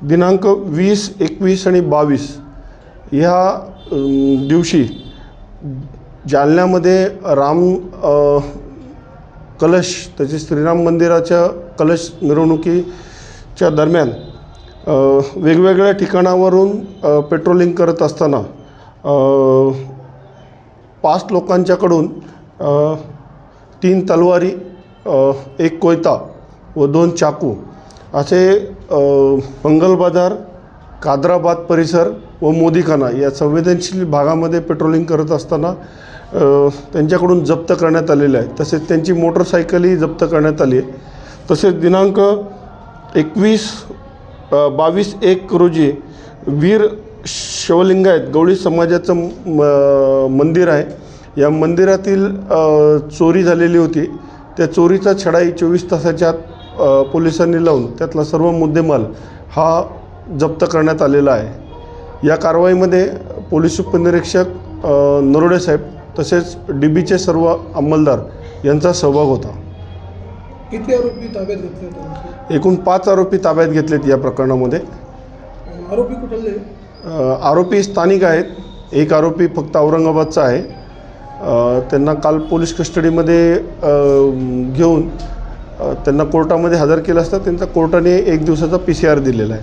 दिनांक वीस एकवीस आणि बावीस ह्या दिवशी जालन्यामध्ये राम कलश त्याचे श्रीराम मंदिराच्या कलश मिरवणुकीच्या दरम्यान वेगवेगळ्या ठिकाणावरून पेट्रोलिंग करत असताना पाच लोकांच्याकडून तीन तलवारी एक कोयता व दोन चाकू असे मंगल बाजार कादराबाद परिसर व मोदीखाना या संवेदनशील भागामध्ये पेट्रोलिंग करत असताना त्यांच्याकडून जप्त करण्यात आलेलं आहे तसेच त्यांची मोटरसायकलही जप्त करण्यात आली आहे. तसेच दिनांक एकवीस बावीस एक रोजी वीर शिवलिंगायत गवळी समाजाचं म मंदिर आहे. या मंदिरातील चोरी झालेली होती. त्या चोरीचा छडाई चोवीस तासाच्या आत पोलिसांनी लावून त्यातला सर्व मुद्देमाल हा जप्त करण्यात आलेला आहे. या कारवाईमध्ये पोलीस उपनिरीक्षक नरोडे साहेब तसेच डी बीचे सर्व अंमलदार यांचा सहभाग होता. किती आरोपी ताब्यात घेतले एकूण पाच आरोपी ताब्यात घेतलेत या प्रकरणामध्ये. आरोपी कुठले? आरोपी स्थानिक आहेत. एक आरोपी फक्त औरंगाबादचा आहे. त्यांना काल पोलीस कस्टडीमध्ये घेऊन त्यांना कोर्टामध्ये हजर केलं असता. त्यांचा कोर्टाने एक दिवसाचा पी सी आर दिलेला आहे.